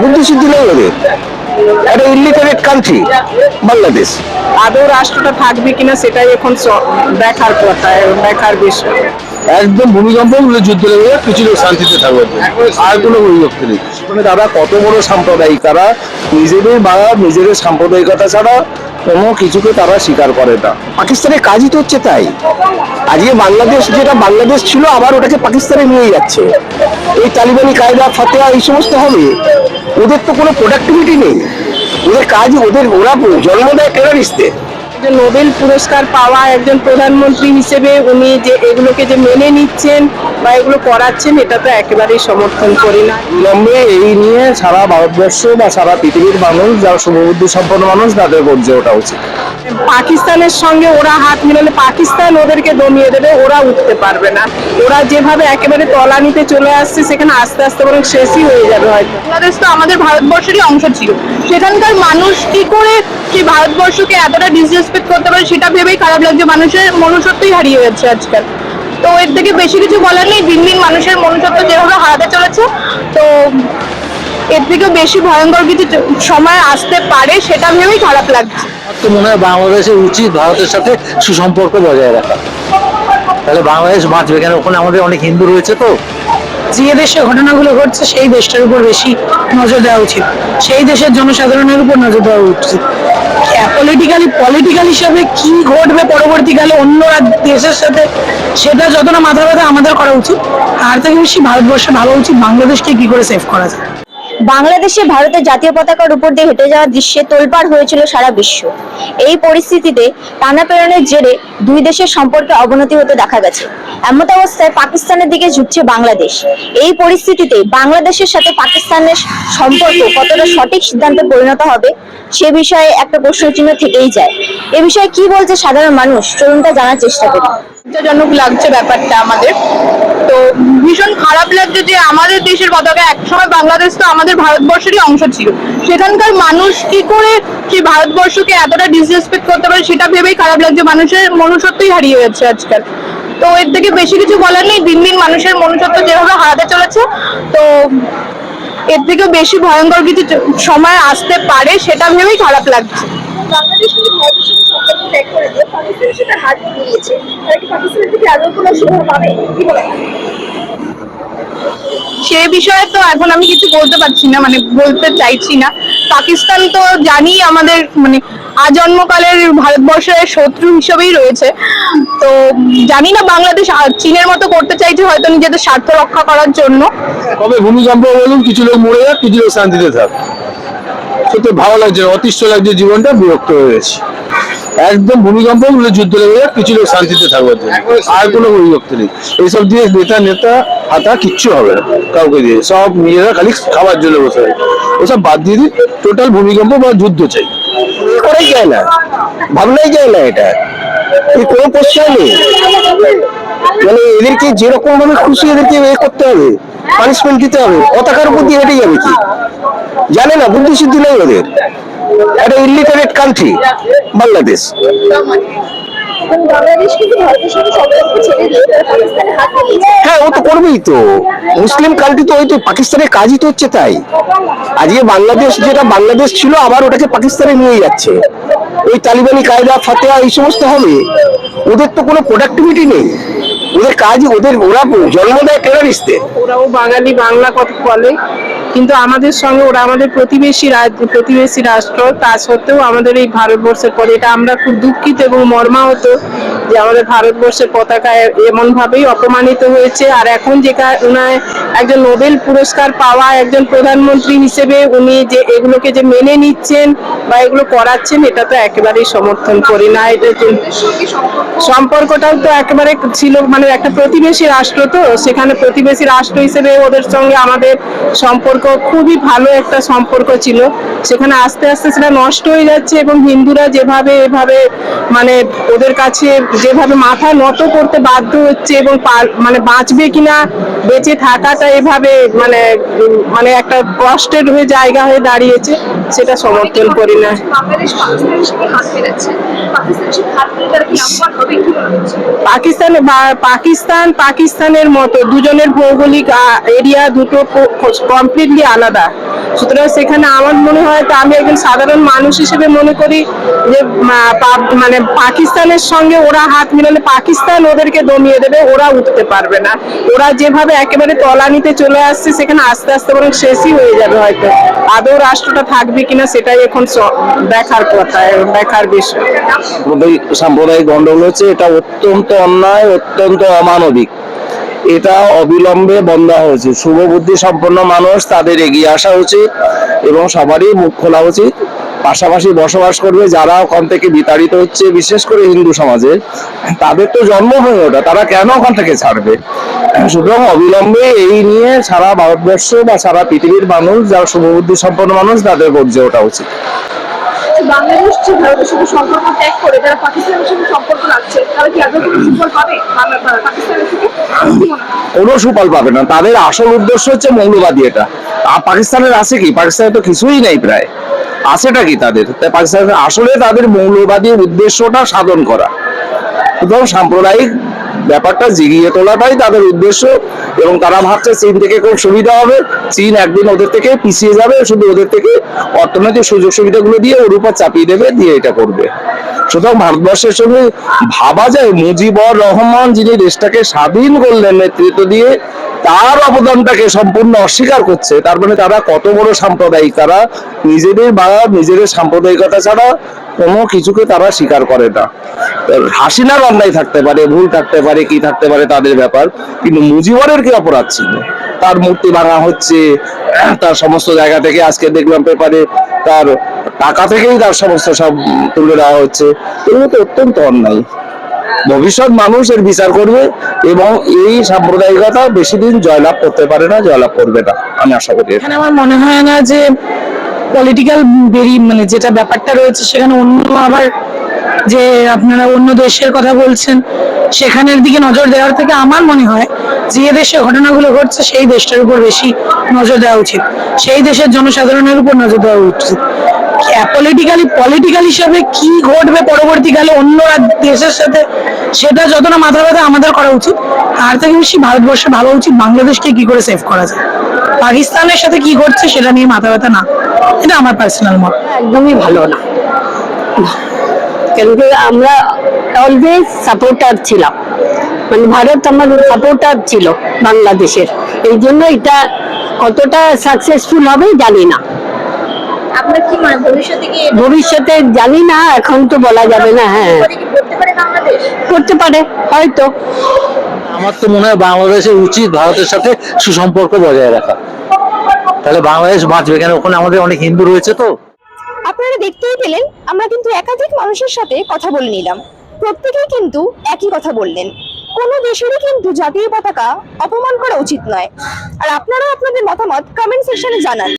বুদ্ধিসিদ্ধি নেই ওদের। একটা ইলিটারেট কান্ট্রি বাংলাদেশ আদৌ রাষ্ট্রটা থাকবে কিনা সেটাই এখন দেখার কথা দেখার বিষয়। একদম ভূমিকম্প হলে যুদ্ধ লেগে কিছু শান্তিতে থাকবে। আর কোনো অভিযোক্তি নেই। মানে দাদা কত বড় সাম্প্রদায়িক তারা নিজেদের বা নিজেদের সাম্প্রদায়িকতা ছাড়া কোনো কিছুকে তারা স্বীকার করে না। পাকিস্তানের কাজই তো হচ্ছে তাই। আজকে বাংলাদেশ, যেটা বাংলাদেশ ছিল, আবার ওটাকে পাকিস্তানে নিয়ে যাচ্ছে। এই তালিবানি কায়দা, ফাতেহা, এই সমস্ত হবে। ওদের তো কোনো প্রোডাক্টিভিটি নেই। ওদের কাজ ওদের, ওরা জন্ম দেয় টেরারিস্টদের যে নোবেল পুরস্কার পাওয়া একজন প্রধানমন্ত্রী হিসেবে উনি যে এগুলোকে যে মেনে নিচ্ছেন বা এগুলো করাচ্ছেন এটা তো একেবারেই সমর্থন করি না। লম্বে এই নিয়ে সারা ভারতবর্ষ বা সারা পৃথিবীর মানুষ যারা শুভবুদ্ধি সম্পন্ন মানুষ তাদের গর্জে ওঠা উচিত। পাকিস্তানের সঙ্গে ওরা হাত মিলালে পাকিস্তান ওদেরকে দমিয়ে দেবে ওরা উঠতে পারবে না। ওরা যেভাবে একেবারে তলানিতে চলে আসছে সেখানে আস্তে আস্তে বরং শেষই হয়ে যাবে হয়তো। বাংলাদেশ তো আমাদের ভারতবর্ষেরই অংশ ছিল। সেখানকার মানুষ কি করে সেই ভারতবর্ষকে এতটা ডিসরেসপেক্ট করতে পারে সেটা ভেবেই খারাপ লাগছে। মানুষের মনুষ্যত্বই হারিয়ে যাচ্ছে আজকাল। তো এর থেকে বেশি কিছু বলার নেই। দিন দিন মানুষের মনুষ্যত্ব যেভাবে হারাতে চলেছে, তো এর থেকে বেশি ভয়ঙ্কর কিছু সময় আসতে পারে সেটা ভেবেই খারাপ লাগছে। তো মনে হয় বাংলাদেশের উচিত ভারতের সাথে সুসম্পর্ক বজায় রাখা। তাহলে বাংলাদেশ বাঁচবে কেন? ওখানে আমাদের অনেক হিন্দু রয়েছে তো। যে দেশে ঘটনাগুলো ঘটছে, সেই দেশটার উপর বেশি নজর দেওয়া উচিত। সেই দেশের জনসাধারণের উপর নজর দেওয়া উচিত। পলিটিক্যালি পলিটিক্যাল হিসাবে কি ঘটবে পরবর্তীকালে অন্য দেশের সাথে, সেটা যতটা মাথা ব্যথা আমাদের করা উচিত, তার থেকে বেশি ভারতবর্ষে ভাবা উচিত, বাংলাদেশকে কি করে সেভ করা যায়। বাংলাদেশে ভারতের জাতীয় পতাকার উপর দিয়ে হেঁটে যাওয়ার দৃশ্যে তোলপাড় হয়েছিল সারা বিশ্ব। এই পরিস্থিতিতে টানাপেড়নের জেরে দুই দেশের সম্পর্কে অবনতি হতে দেখা গেছে। এমত অবস্থায় পাকিস্তানের দিকে ঝুঁকছে বাংলাদেশ। এই পরিস্থিতিতে বাংলাদেশের সাথে পাকিস্তানের সম্পর্ক কতটা সঠিক সিদ্ধান্তে পরিণত হবে সে বিষয়ে একটা প্রশ্ন চিহ্ন থেকেই যায়। এ বিষয়ে কি বলছে সাধারণ মানুষ? চলুন তা জানার চেষ্টা করি। লজ্জাজনক লাগছে ব্যাপারটা আমাদের। তো ভীষণ খারাপ লাগছে যে আমাদের দেশের পতাকা একসময় বাংলাদেশ তো আমাদের ভারতবর্ষেরই অংশ ছিল। সেখানকার মানুষ কি করে সেই ভারতবর্ষকে এতটা ডিসরেসপেক্ট করতে পারে সেটা ভেবেই খারাপ লাগছে। মানুষের মনুষ্যত্বই হারিয়ে যাচ্ছে আজকাল। তো এর থেকে বেশি কিছু বলার নেই। দিন দিন মানুষের মনুষ্যত্ব যেভাবে হারাতে চলেছে, তো এর থেকে বেশি ভয়ঙ্কর কিছু সময় আসতে পারে সেটা ভেবেই খারাপ লাগছে। বাংলাদেশ ত্যাগ পাকিস্তানের হাত মিলিয়েছে তারা কি পাকিস্তানের থেকে আদৌ কোনো সুবিধা পাবে? কি বলে সে বিষয়ে তো এখন আমি কিছু বলতে পারছি না মানে বলতে চাইছি না। পাকিস্তান তো জানি আমাদের মানে আজন্মকালের ভারতবর্ষের শত্রু হিসেবেই রয়েছে। তো জানি না বাংলাদেশ চীনের মতো করতে চাইছে হয়তো নিজেদের স্বার্থ রক্ষা করার জন্য। তবে ভূমিকম্প বলুন কিছু লোক মরে যাক কিছু লোক শান্তিতে থাক। সত্যি ভালো লাগছে অতিষ্ঠ লাগছে জীবনটা বিরক্ত হয়ে গেছে। একদম ভূমিকম্প যুদ্ধ লেগে যাক, কিছু লোক শান্তিতে থাকবে আর কোনো অভিযোক্তি নেই। এইসব দিয়ে নেতা নেতা হাতা কিচ্ছু হবে না, কাউকে দিয়ে। সব নিজেরা খালি খাওয়ার জন্য বসে ওসব বাদ দিয়ে দিই টোটাল ভূমিকম্প বা যুদ্ধ চাই। করাই যায় না। ভাবনাই যায় না এটা। কোনো প্রশ্রয় নেই। মানে এদেরকে যেরকম ভাবে খুশি, এদেরকে এ করতে হবে। পানিশমেন্ট দিতে হবে। পতাকার উপর দিয়ে হেঁটে যাবে কি? জানে না বুদ্ধি সিদ্ধি নেই ওদের। একটা ইলিটারেট কান্ট্রি বাংলাদেশ হ্যাঁ ও তো করবেই তো। মুসলিম কান্ট্রি তো ওই তো, পাকিস্তানের কাজই তো হচ্ছে তাই। আজকে বাংলাদেশ যেটা বাংলাদেশ ছিল, আবার ওটাকে পাকিস্তানে নিয়ে যাচ্ছে। ওই তালিবানি কায়দা, ফাতেহা, এই সমস্ত হবে। ওদের তো কোনো প্রোডাক্টিভিটি নেই। ওদের কাজ ওদের, ওরা জন্ম দেয় টেরারিস্টদের ওরাও বাঙালি, বাংলা কথা বলে। কিন্তু আমাদের সঙ্গে ওরা আমাদের প্রতিবেশী প্রতিবেশী রাষ্ট্র, তা সত্ত্বেও আমাদের এই ভারতবর্ষের পরে। এটা আমরা খুব দুঃখিত এবং মর্মাহত যে আমাদের ভারতবর্ষের পতাকা এমন ভাবেই অপমানিত হয়েছে। আর এখন যে কা- উনায় একজন নোবেল পুরস্কার পাওয়া একজন প্রধানমন্ত্রী হিসেবে উনি যে এগুলোকে যে মেনে নিচ্ছেন বা এগুলো করাচ্ছেন, এটা তো একেবারেই সমর্থন করি না। এটা সম্পর্কটাও তো একেবারে ছিল মানে একটা প্রতিবেশী রাষ্ট্র তো, সেখানে প্রতিবেশী রাষ্ট্র হিসেবে ওদের সঙ্গে আমাদের সম্পর্ক খুবই ভালো একটা সম্পর্ক ছিল। সেখানে আস্তে আস্তে সেটা নষ্ট হয়ে যাচ্ছে এবং হিন্দুরা যেভাবে, এভাবে মানে ওদের কাছে যেভাবে মাথা নত করতে বাধ্য হচ্ছে এবং মানে বাঁচবে কিনা বেঁচে থাকাটা এভাবে মানে মানে একটা কষ্টের হয়ে জায়গা হয়ে দাঁড়িয়েছে, সেটা সমর্থন করি না। পাকিস্তান পাকিস্তান, পাকিস্তানের মতো দুজনের ভৌগোলিক এরিয়া দুটো কমপ্লিটলি আলাদা। সুতরাং সেখানে আমার মনে হয় তো আমি একজন সাধারণ মানুষ হিসেবে মনে করি যে মানে পাকিস্তানের সঙ্গে ওরা হাত মিলালে পাকিস্তান ওদেরকে দমিয়ে দেবে, ওরা উঠতে পারবে না। ওরা যেভাবে একেবারে তলানিতে চলে আসছে, সেখানে আস্তে আস্তে বরং শেষই হয়ে যাবে হয়তো। আদৌ রাষ্ট্রটা থাকবে কিনা সেটাই এখন দেখার কথা দেখার বিষয়। সাম্প্রদায়িক গন্ডগোল হচ্ছে, এটা অত্যন্ত অন্যায়, অত্যন্ত অমানবিক। এটা অবিলম্বে বন্ধ হয়েছে শুভ বুদ্ধি সম্পন্ন মানুষ তাদের এগিয়ে আসা উচিত এবং সবারই মুখ খোলা উচিত। পাশাপাশি বসবাস করবে যারা ওখান থেকে বিতাড়িত হচ্ছে, বিশেষ করে হিন্দু সমাজে। তাদের তো জন্ম হয়ে ওঠা, তারা কেন ওখান থেকে ছাড়বে? সুতরাং অবিলম্বে এই নিয়ে সারা ভারতবর্ষ বা সারা পৃথিবীর মানুষ, যারা শুভবুদ্ধি সম্পন্ন মানুষ, তাদের গর্জে ওঠা উচিত। বাংলাদেশ যে ভারতের সাথে সম্পর্ক ত্যাগ করে, যারা পাকিস্তানের সাথে সম্পর্ক রাখছে, তারা কি কোনো সুফল পাবে? পাকিস্তানের থেকে পাবে না। তাদের আসল উদ্দেশ্য হচ্ছে মৌলবাদী এটা। পাকিস্তানের আছে কি? পাকিস্তানে তো কিছুই নেই প্রায়। আছেটা কি তাদের? তাই পাকিস্তানের আসলে তাদের মৌলবাদী উদ্দেশ্যটা সাধন করা। সুতরাং সাম্প্রদায়িক ব্যাপারটা জিগিয়ে তোলাটাই তাদের উদ্দেশ্য এবং তারা ভাবছে চীন থেকে খুব সুবিধা হবে। চীন একদিন ওদের থেকে পিছিয়ে যাবে, শুধু ওদের থেকে অর্থনৈতিক সুযোগ সুবিধাগুলো দিয়ে ওর উপর চাপিয়ে দেবে, দিয়ে এটা করবে। সুতরাং ভারতবর্ষের সঙ্গে ভাবা যায় মুজিবর রহমান যিনি দেশটাকে স্বাধীন করলেন নেতৃত্ব দিয়ে তার অবদানটাকে সম্পূর্ণ অস্বীকার করছে। তার মানে তারা কত বড় সাম্প্রদায়িক, তারা নিজেদের বা নিজেদের সাম্প্রদায়িকতা ছাড়া কোনো কিছুকে তারা স্বীকার করে না। হাসিনার অন্যায় থাকতে পারে, ভুল থাকতে পারে, কি থাকতে পারে তাদের ব্যাপার, কিন্তু মুজিবরের কি অপরাধ ছিল? তার মূর্তি ভাঙা হচ্ছে, তার সমস্ত জায়গা থেকে আজকে দেখলাম পেপারে তার টাকা থেকেই তার সমস্ত সব তুলে দেওয়া হচ্ছে। এগুলো তো অত্যন্ত অন্যায়। ভবিষ্যৎ মানুষ এর বিচার করবে এবং এই সাম্প্রদায়িকতা বেশি দিন জয়লাভ করতে পারে না, জয়লাভ করবে না। আমি আশা করি এখানে আমার মনে হয় না যে পলিটিক্যাল বেরি মানে যেটা ব্যাপারটা রয়েছে, সেখানে অন্য আবার যে আপনারা অন্য দেশের কথা বলছেন, সেখানের দিকে নজর দেওয়ার থেকে আমার মনে হয় যে দেশে ঘটনাগুলো ঘটছে, সেই দেশটার উপর বেশি নজর দেওয়া উচিত। সেই দেশের জনসাধারণের উপর নজর দেওয়া উচিত। পলিটিক্যালি পলিটিক্যাল হিসাবে কি ঘটবে পরবর্তীকালে অন্য দেশের সাথে, সেটা যত না মাথা ব্যথা আমাদের করা উচিত। তার থেকে বেশি ভারতবর্ষে ভাবা উচিত বাংলাদেশকে কি করে সেভ করা যায়। পাকিস্তানের সাথে কি ঘটছে সেটা নিয়ে মাথা ব্যথা না। এটা আমার পার্সোনাল মত। একদমই ভালো না। কেন কি আমরা অলওয়েজ সাপোর্টার ছিলাম। মানে ভারত আমার সাপোর্টার ছিল বাংলাদেশের। এই জন্য এটা কতটা সাকসেসফুল হবে জানি না। আপনার কি মনে? ভবিষ্যতে কি ভবিষ্যতে জানি না এখন তো বলা যাবে না হ্যাঁ। করতে পারে বাংলাদেশ? করতে পারে হয়তো। আমার তো মনে হয় বাংলাদেশের উচিত ভারতের সাথে সুসম্পর্ক বজায় রাখা। তাহলে বাংলাদেশ বাঁচবে কেন? ওখানে আমাদের অনেক হিন্দু রয়েছে তো। আপনারা দেখতেই পেলেন আমরা কিন্তু একাধিক মানুষের সাথে কথা বলে নিলাম। প্রত্যেকেই কিন্তু একই কথা বললেন। কোনো দেশেরই কিন্তু জাতীয় পতাকা অপমান করা উচিত নয়। আর আপনারা আপনাদের মতামত কমেন্ট সেকশনে জানান।